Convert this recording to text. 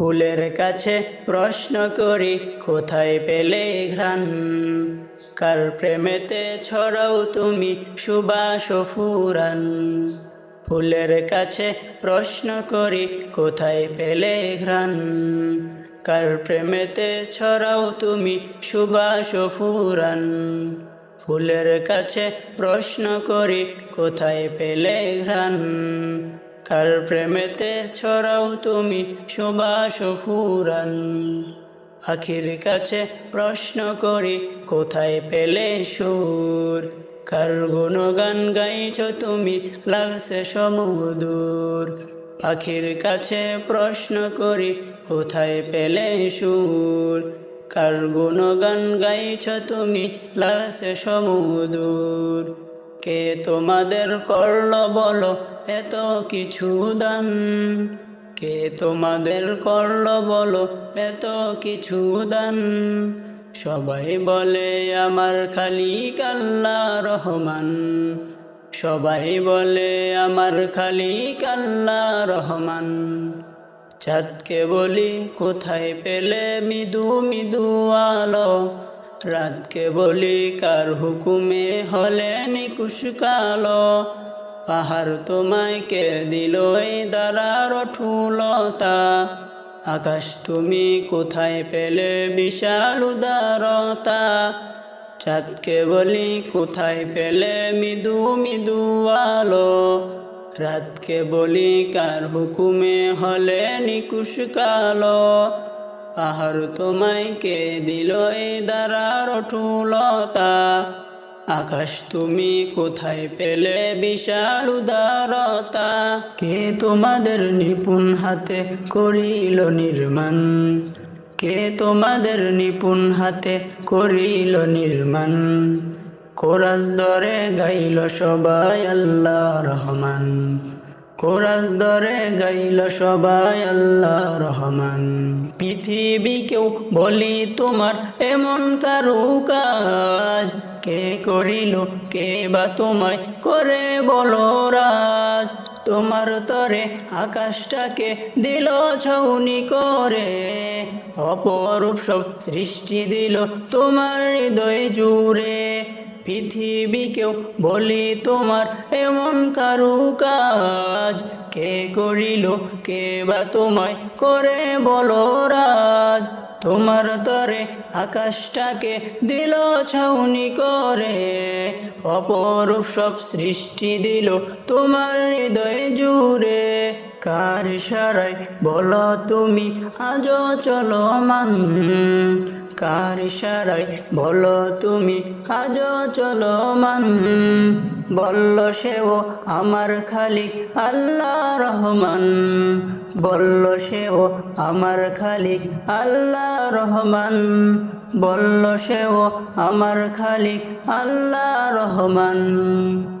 ফুলের কাছে প্রশ্ন করি, কোথায় পেলে ঘ্রাণ? কার প্রেমেতে ছড়াও তুমি সুবাস ফুরান ফুলের কাছে প্রশ্ন করি, কোথায় পেলে ঘ্রাণ? কার প্রেমেতে ছড়াও তুমি সুবাস ফুরান ফুলের কাছে প্রশ্ন করি, কোথায় পেলে ঘ্রাণ? কার প্রেমেতে ছড়াও তুমি সুবাস ফুরান আখির কাছে প্রশ্ন করি, কোথায় পেলে সুর? কার গুণগান গাইছ তুমি লাগছে সমুদূর? পাখির কাছে প্রশ্ন করি, কোথায় পেলে সুর? কার গুণগান গাইছ তুমি লাগছে সমুদূর? কে তোমাদের করল বলো, এত কিছু দান কে তোমাদের করল বলো, এত কিছু দান সবাই বলে, আমার খালি কাল্লা রহমান। সবাই বলে, আমার খালি কাল্লা রহমান। চাঁদকে বলি, কোথায় পেলে মৃদু মৃদু আলো? রাতকে বলি কার হুকুমে হলে নিকুশ কালো পাহাড় তোমায় কে দিল এই দ্বারার ঠুলতা আকাশ তুমি কোথায় পেলে বিশাল উদারতা? চাঁদকে বলি কোথায় পেলে মৃদু মৃদু আলো? রাতকে বলি কার হুকুমে হলে নিকুশ কালো পাহাড় তোমায় কে দিল এই দ্বারার ঠুলতা আকাশ তুমি কোথায় পেলে বিশাল উদারতা? কে তোমাদের নিপুণ হাতে করিল নির্মাণ? কে তোমাদের নিপুণ হাতে করিল নির্মাণ? কোরাস দরে গাইল সবাই আল্লাহ রহমান। কোরাস দরে গাইল সবাই আল্লাহ রহমান। পৃথিবীকেও বলি তোমার এমন কারু কাজ। কে করিল, কে বা তোমায় করে বলো রাজ। তোমার তরে আকাশটাকে দিল ছাউনি করে। অপরূপ সব সৃষ্টি দিল তোমার হৃদয় জুড়ে। পৃথিবীকেও বলি তোমার এমন কারু কাজ। কে করিল কে বা তোমায় করে বলো রাজ? তোমার তরে আকাশটাকে দিল ছাউনি করে, অপরূপ সব সৃষ্টি দিল তোমার হৃদয় জুড়ে। কার সারাই বলো তুমি আজ চলো মান কার সারাই বলো তুমি আজ চলো মান বলল সেও আমার খালিক, আল্লাহ রহমান। বলল সেও আমার খালিক, আল্লাহ রহমান। বলল সেও আমার খালিক, আল্লাহ রহমান।